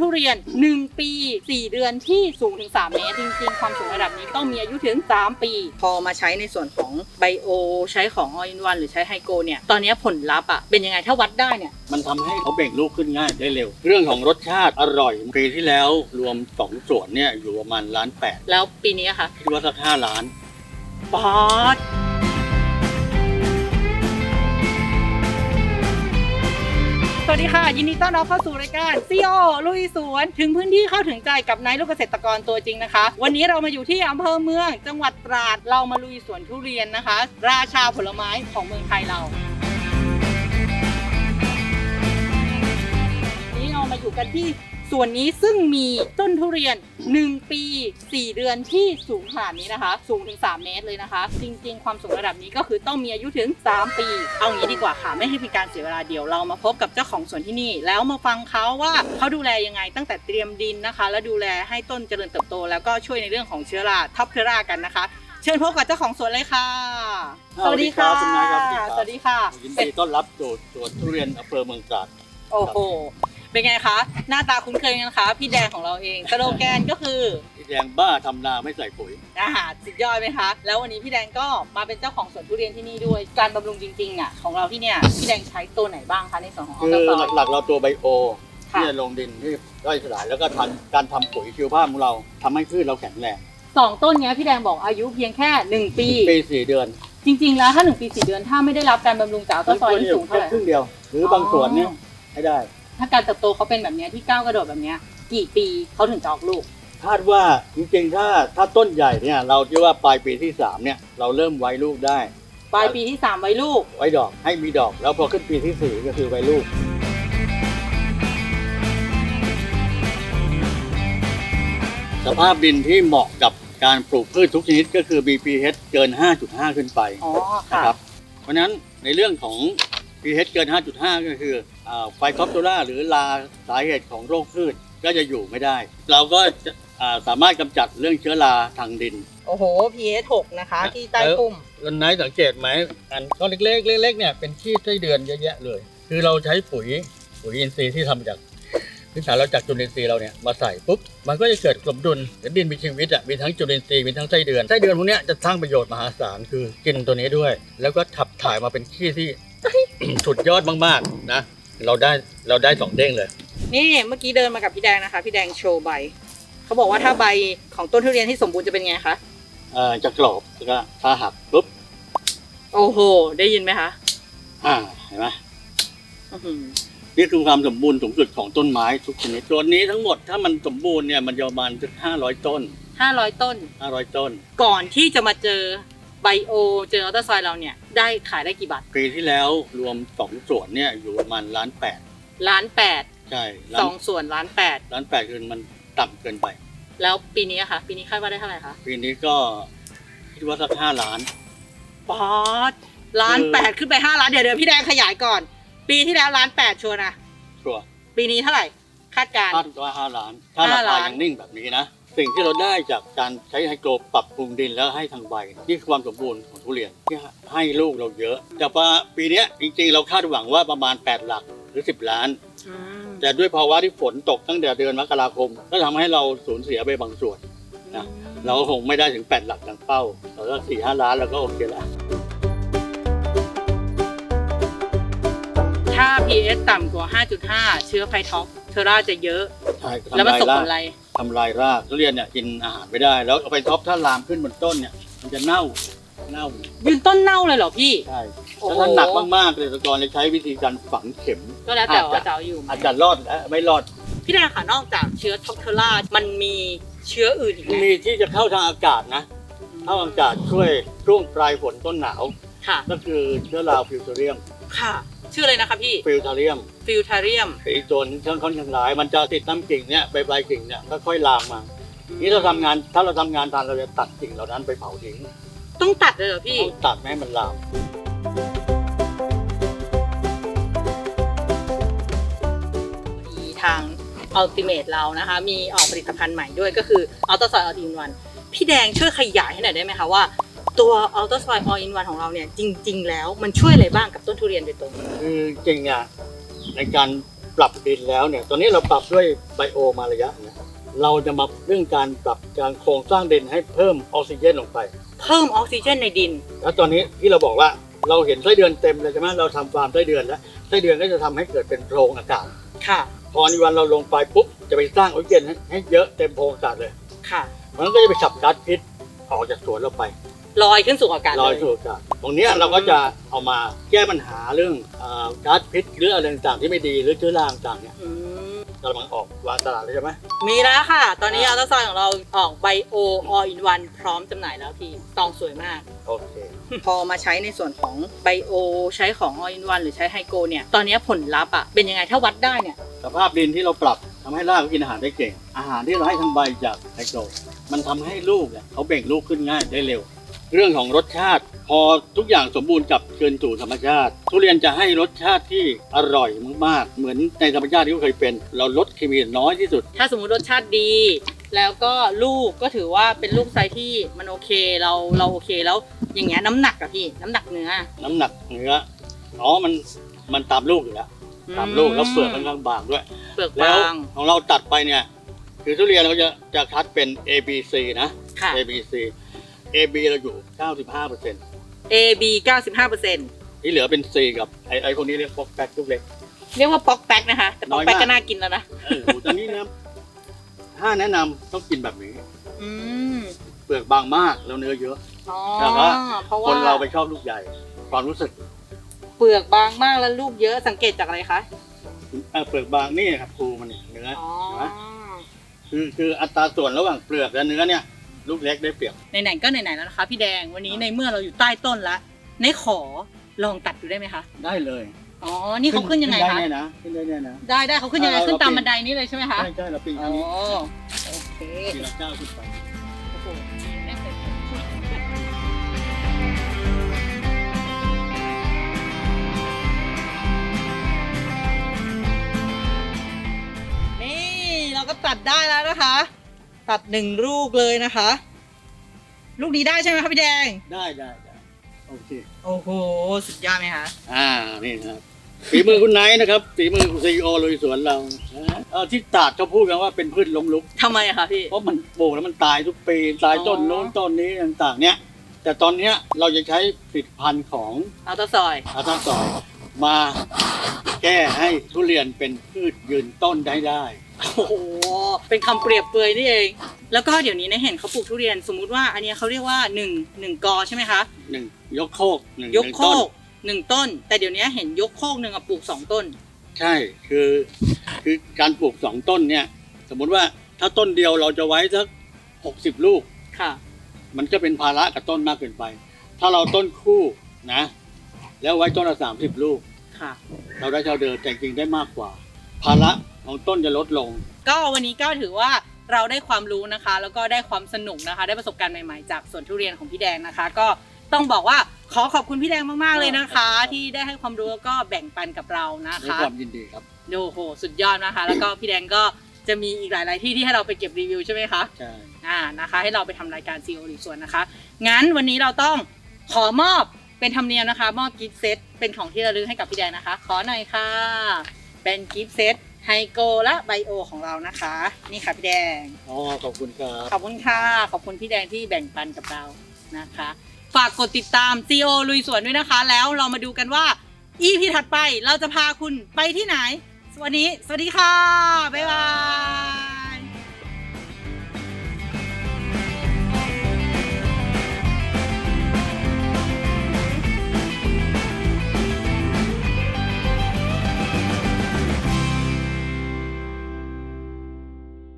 ทุเรียน 1 ปี 4 เดือนที่สูงถึง 3 เมตร จริง ๆ ความสูงระดับนี้ต้องมีอายุถึง 3 ปี พอมาใช้ในส่วนของไบโอ ใช้ของออินวันหรือใช้ไฮโกเนี่ย ตอนนี้ผลลัพธ์อะเป็นยังไงถ้าวัดได้เนี่ย มันทำให้เขาเบ่งลูกขึ้นง่ายได้เร็ว เรื่องของรสชาติอร่อย ปีที่แล้วรวมสองส่วนเนี่ยอยู่ประมาณล้านแปดแล้วปีนี้อะคะคิดว่าสักห้าล้านปอด วัสดีค่ะ ยินดีต้อนรับเข้าสู่รายการซีโอลุยสวนถึงพื้นที่เข้าถึงใจกับนายลูกเกษตรกรตัวจริงนะคะ วันนี้เรามาอยู่ที่อำเภอเมือง จังหวัดตราดเรามาลุยสวนทุเรียนนะคะ ราชาผลไม้ของเมืองไทยเรานี่เรามาอยู่กันที่ ส่วนนี้ซึ่งมีต้นทุเรียน 1 ปี 4 เดือนที่สูงขนาดนี้นะคะ สูงถึง 3 เมตรเลยนะคะ จริง ๆ ความสูงระดับนี้ก็คือต้องมีอายุถึง 3 ปี เอางี้ดีกว่าค่ะไม่ให้เป็นการเสียเวลาเดี๋ยวเรามาพบกับเจ้าของสวนที่นี่ แล้วมาฟังเขาว่าเขาดูแลยังไงตั้งแต่เตรียมดินนะคะ แล้วดูแลให้ต้นเจริญเติบโต แล้วก็ช่วยในเรื่องของเชื้อราทับเชื้อรากันนะคะเชิญพบกับเจ้าของสวนเลยค่ะ สวัสดีครับคุณนายครับ สวัสดีค่ะยินดีต้อนรับสู่สวนทุเรียนอำเภอเมืองตราด โอ้โห เป็นไงคะหน้าตาคุ้นเคยกันคะพี่แดงของเราเองสโลแกนก็คือที่แดงบ้าทำนาไม่ใส่ปุ๋ยอาหารสุดยอดไหมคะ แล้ววันนี้พี่แดงก็มาเป็นเจ้าของสวนทุเรียนที่นี่ด้วยการบำรุงจริงๆอะของเราที่เนี่ยพี่แดงใช้ตัวไหนบ้างคะในส่วนของออคือโตซอยหลักๆเราตัวไบโอค่ะที่จะลงดินที่ย่อยสลายแล้วก็ทำการทำปุ๋ยชีวภาพของเราทำให้พืชเราแข็งแรงสองต้นเนี้ยพี่แดงบอกอายุเพียงแค่หนึ่งปีปีสี่เดือน จริง ๆ แล้วถ้าหนึ่งปีสี่เดือนถ้าไม่ได้รับการบำรุงจากออโตซอยนี่สูงเท่าไหร่ครึ่งเดียว หรือบางส่วนเนี่ยให้ได้ ถ้าการเติบโตเขาเป็นแบบเนี้ยที่ก้าวกระโดดแบบเนี้ยกี่ปีเขาถึงจะออกลูก คาดว่าจริงๆ ถ้าถ้าต้นใหญ่เนี่ย เราคิดว่าปลายปีที่สามเนี่ยเราเริ่มไว้ลูกได้ ปลายปีที่สามไว้ลูก ไว้ดอกให้มีดอก แล้วพอขึ้นปีที่สี่ก็คือไว้ลูก สภาพดินที่เหมาะกับการปลูกพืชทุกชนิดก็คือ BPH เกิน 5.5 ขึ้นไปอ๋อนะค่ะ ครับ เพราะฉะนั้นในเรื่องของ pH เกิน 5.5 ก็คือ ไฟคอปโตราหรือลาสาเหตุของโรคพืชก็จะอยู่ไม่ได้ เราก็จะอ่าสามารถกำจัดเรื่องเชื้อราทางดิน โอ้โห pH 6นะคะ ที่ใต้เออพุ่ม วันไหนสังเกตไหมอันก้อนเล็กๆเล็กๆเนี่ยเป็นขี้ไส้เดือนเยอะแยะเลย คือเราใช้ปุ๋ยปุ๋ยอินทรีย์ที่ทำจากพื้นฐานเราจากจุลินทรีย์เราเนี่ยมาใส่ปุ๊บมันก็จะเกิดสมดุลเดี๋ยวดินมีชีวิตอะมีทั้งจุลินทรีย์มีทั้งไส้เดือนไส้เดือนพวกเนี้ยจะสร้างประโยชน์มหาศาลคือกินตัวนี้ด้วย แล้วก็ขับถ่ายมาเป็นขี้ที่ สุดยอดมากๆนะ เราได้เราได้สองเด้งเลย นี่เมื่อกี้เดินมากับพี่แดงนะคะ พี่แดงโชว์ใบ เขาบอกว่าถ้าใบของต้นทุเรียนที่สมบูรณ์จะเป็นไงคะเอ่อจะกรอบแล้วก็ถ้าหักปุ๊บโอ้โห ได้ยินไหมคะอ่าเห็นไหมอื้อหือนี่คือความสมบูรณ์สูงสุดของต้นไม้ทุกชนิดส่วนนี้ทั้งหมดถ้ามันสมบูรณ์เนี่ยมันจะประมาณห้าร้อยต้นห้าร้อยต้น ห้าร้อยต้น ก่อนที่จะมาเจอ ไบโอเจออัลตราซอยด์เราเนี่ยได้ขายได้กี่บาทปีที่แล้วรวมสองส่วนเนี่ยอยู่ประมาณล้านแปดล้านแปดใช่ล้าสนองส่วนล้านแปดล้านแปดคือมันต่ำเกินไป แล้วปีนี้อะคะปีนี้คาดว่าได้เท่าไหร่คะปีนี้ก็คิดว่าสักห้าล้านป๊อดล้านคือแปดขึ้นไปห้าล้านเดี๋ยวเดี๋ยวพี่แดงขยายก่อน ปีที่แล้วล้านแปดชัวร์นะชัวร์ปีนี้เท่าไหร่ คาดการณ์ คาดว่าห้าล้าน ถ้าราห้าคาล้าน ยังนิ่งแบบนี้นะ สิ่งที่เราได้จากการใช้ไฮโกรปรับปรุงดินแล้วให้ทางใบนี่คือความสมบูรณ์ของทุเรียนที่ให้ลูกเราเยอะ แต่ว่าปีเนี้ยจริงๆ เราคาดหวังว่าประมาณ 8 หลักหรือ 10 ล้าน อืมแต่ด้วยภาวะที่ฝนตกตั้งแต่เดือนมกราคม ก็ทำให้เราสูญเสียไปบางส่วน นะ เราก็คงไม่ได้ถึง 8 หลักดังเป้าเราก็สี่ห้าล้านเราก็โอเคแล้วถ้า pH ต่ำกว่า 5.5 เชื้อไฟท็อก เทอร่าจะเยอะ ใช่แล้วมันทำลายส่งราผลอะไร ทำลายรากทุเรียนเนี่ยกินอาหารไม่ได้ แล้วเอาไปท็อปถ้าลามขึ้นบนต้นเนี่ย มันจะเน่าเน่ายืนต้นเน่าเลยเหรอพี่ ใช่โอ้โห ถ้าหนักมากๆเลยตะกรเลยใช้วิธีการฝังเข็ม ก็แล้วแต่อาจจะว่าจะเอาอยู่ไหมอาจจะรอดและไม่รอด พี่แดงค่ะนอกจากเชื้อท็อกเทอร่ามันมีเชื้ออื่นอีกไหมมีที่จะเข้าทางอากาศนะเข้าทางอากาศช่วยช่วงปลายฝนต้นหนาว ค่ะ ก็คือเชื้อราฟิวเทเรียม ค่ะ ชื่ออะไรนะคะพี่ฟิวเทเรียมฟิลทาเรียมไอ้ตัวนี้ค่อนข้างร้าย มันจะติดน้ำกิ่งเนี่ยใบใบกิ่งเนี่ยค่อยๆลามมานี่เราทำงานถ้าเราทำงานทานเราจะตัดกิ่งเหล่านั้นไปเผาทิ้งต้องตัดเลยเหรอพี่ ต้องตัดไม่ให้มันลาม มีทางอัลติเม e เรานะคะ มีออกผลิตภัณฑ์ใหม่ด้วยก็คืออัลต a าซอยอ l ล in วัน พี่แดงช่วยขยายให้หน่อยได้ไหมคะว่า ตัวอัลต a าซอยอ l ล in วันของเราเนี่ยจริง ๆ แล้วมันช่วยอะไรบ้างกับต้นทุเรียนโดยตรง คือจริงอะในการปปรับดินแล้วเนี่ย ตอนนี้เราปรับด้วยไบโอมาระยะเนี่ยเราจะมาเรื่องการปรับการโครงสร้างดินให้เพิ่มออกซิเจนลงไป เพิ่มออกซิเจนในดิน แล้วตอนนี้ที่เราบอกว่าเราเห็นไส้เดือนเต็มเลยใช่ไหมเราทำฟาร์มไส้เดือนแล้วไส้เดือนก็จะทำให้เกิดเป็นโพรงอากาศ ค่ะ พอในวันเราลงไปปุ๊บจะไปสร้างออกซิเจนให้ให้เยอะเต็มโพรงอากาศเลย ค่ะ มันก็จะไปขับก๊าซพิษออกจากสวนเราไป ลอยขึ้นสู่อากาศลอยเลยสู่อากาศตรงเนี้ยเราก็จะเอามาแก้ปัญหาเรื่องเอ่อก๊าซพิษหรืออะไรต่างๆที่ไม่ดีหรือเชื้อราต่างๆเนี่ยอืมกำลังออกวางตลาดเลยใช่ไหม มีแล้วค่ะ ตอนนี้อ่าอัลตราซาวด์ของเราออกไบโอออินวันพร้อมจำหน่ายแล้วพี่ซองสวยมาก โอเค พอมาใช้ในส่วนของไบโอใช้ของออินวันหรือใช้ไฮโกเนี่ย ตอนนี้ผลลัพธ์อะเป็นยังไงถ้าวัดได้เนี่ย สภาพดินที่เราปรับทำให้รากเขากินอาหารได้เก่ง อาหารที่เราให้ทางใบจากไฮโกรมันทำให้ลูกเนี่ยเขาเบ่งลูกขึ้นง่ายได้เร็ว เรื่องของรสชาติ พอทุกอย่างสมบูรณ์กลับคืนสู่ธรรมชาติ ทุเรียนจะให้รสชาติที่อร่อยมากๆ เหมือนในธรรมชาติที่เขาเคยเป็น เราลดเคมีน้อยที่สุด ถ้าสมมุติรสชาติดี แล้วก็ลูกก็ถือว่าเป็นลูกไซส์ที่มันโอเคเราเราโอเคแล้วอย่างเงี้ยน้ำหนักอะพี่น้ำหนักเนื้อ น้ำหนักเนื้ออ๋อมันมันตามลูกอยู่แล้วตามลูกแล้วเปลือกค่อนข้างบางด้วย เปลือกแล้วบางของเราตัดไปเนี่ย คือทุเรียนเราจะจะคัดเป็น A B C นะ ค่ะ A B C A B เราอยู่ 95เปอร์เซ็นต์ A B 95เปอร์เซ็นต์ที่เหลือเป็น C กับไอไอคนนี้เรียกฟอกแป๊กลูกเล็ก เรียกว่าป๊อกแป๊กนะคะ แต่ป๊อกแป๊กน้อยมาก ก็น่ากินแล้วนะเออโหตอนนี้นะถ้าแนะนำต้องกินแบบนี้ อืมเปลือกบางมากแล้วเนื้อเยอะ อ๋อแต่ว่า เพราะคว่านเราไปชอบลูกใหญ่ ความรู้สึกเปลือกบางมากแล้วลูกเยอะสังเกตจากอะไรคะเออเปลือกบางนี่ครับครูมันเนื้อ อ๋อ เห็นไหม คือคืออัตราส่วนระหว่างเปลือกและเนื้อเนี่ย ลูกเล็กได้เปรียบไหนๆก็ไหนๆแล้วนะคะ พี่แดงวันนี้ในเมื่อเราอยู่ใต้ต้นละในขอลองตัดดูได้ไหมคะได้เลยอ๋อนี่เขาขึ้นยังไงได้คะแน่นะขึ้นได้แน่นะได้ได้เขาขึ้นยังไงเอาขึ้นตามเอาปีนบันไดนี้เลยใช่ไหมคะใช่ใช่เราปีนอ๋อัอนนี้โอเคทีละเจ้าขึ้นไปโอ้โหแน่นเลยนี่เราก็ตัดได้แล้วนะคะ ตัดหนึ่งลูกเลยนะคะ ลูกนี้ได้ใช่ไหมคะพี่แดง ได้ได้ได้โอเค โอ้โห สุดยอดไหมคะอ่า นี่นะครับฝีมือคุณไนท์นะครับฝีมือซีโอลุยสวนเรานะฮะเออที่ตราดเขาพูดกันว่าเป็นพืชล้มลุก ทำไมอะคะพี่ เพราะมันปลูกแล้วมันตายทุกปีตายต้นอ๋อโน้นต้นนี้ต่างๆ เนี่ย แต่ตอนเนี้ยเราจะใช้ผลิตภัณฑ์ของเอาตะซอย อาตาซอยมาแก้ให้ทุเรียนเป็นพืชยืนต้นได้ได้ โอ้โห เป็นคำเปรียบเปรยนี่เอง แล้วก็เดี๋ยวนี้นะเห็นเขาปลูกทุเรียนสมมุติว่าอันเนี้ยเขาเรียกว่า1นึ่งหนึ่งกอใช่ไหมคะ หนึ่งยกโคกหนึ่งยกหนึ่งโคต้นกหนึ่งต้น แต่เดี๋ยวนี้เห็นยกโคกหนึ่งอะปลูกสองต้น ใช่คือคือการปลูกสองต้นเนี่ย สมมุติว่าถ้าต้นเดียวเราจะไว้สักหกสิบลูก ค่ะ มันก็เป็นภาระกับต้นมากเกินไป ถ้าเราต้นคู่นะ แล้วไว้ต้นละสามสิบลูก ค่ะ เราได้เท่าเดิมแต่จริงๆได้มากกว่า ภาระ ของต้นจะลดลง ก็วันนี้ก็ถือว่าเราได้ความรู้นะคะ แล้วก็ได้ความสนุกนะคะ ได้ประสบการณ์ใหม่ๆ จากสวนทุเรียนของพี่แดงนะคะ ก็ต้องบอกว่าขอขอบคุณพี่แดงมากๆเลยนะคะ ที่ได้ให้ความรู้แล้วก็แบ่งปันกับเรานะด้วยคะความยินดีครับโอ้โหสุดยอดนะคะ แล้วก็พี่แดงก็จะมีอีกหลาย ๆ ที่ที่ให้เราไปเก็บรีวิวใช่ไหมคะ ใช่อ่านะคะให้เราไปทำรายการ CEO หรือส่วนนะคะ งั้นวันนี้เราต้องขอมอบเป็นธรรมเนียมนะคะ มอบกิฟต์เซตเป็นของที่ระลึกให้กับพี่แดงนะคะ ขอหน่อยค่ะ เป็นกิฟต์เซต ไฮโกและไบโอของเรานะคะ นี่ค่ะพี่แดง อ๋อ ขอบคุณครับ ขอบคุณค่ะ ขอบคุณพี่แดงที่แบ่งปันกับเรานะคะ ฝากกดติดตาม CEO ลุยสวนด้วยนะคะ แล้วเรามาดูกันว่า EP ถัดไปเราจะพาคุณไปที่ไหน วันนี้ สวัสดีค่ะ บ๊ายบาย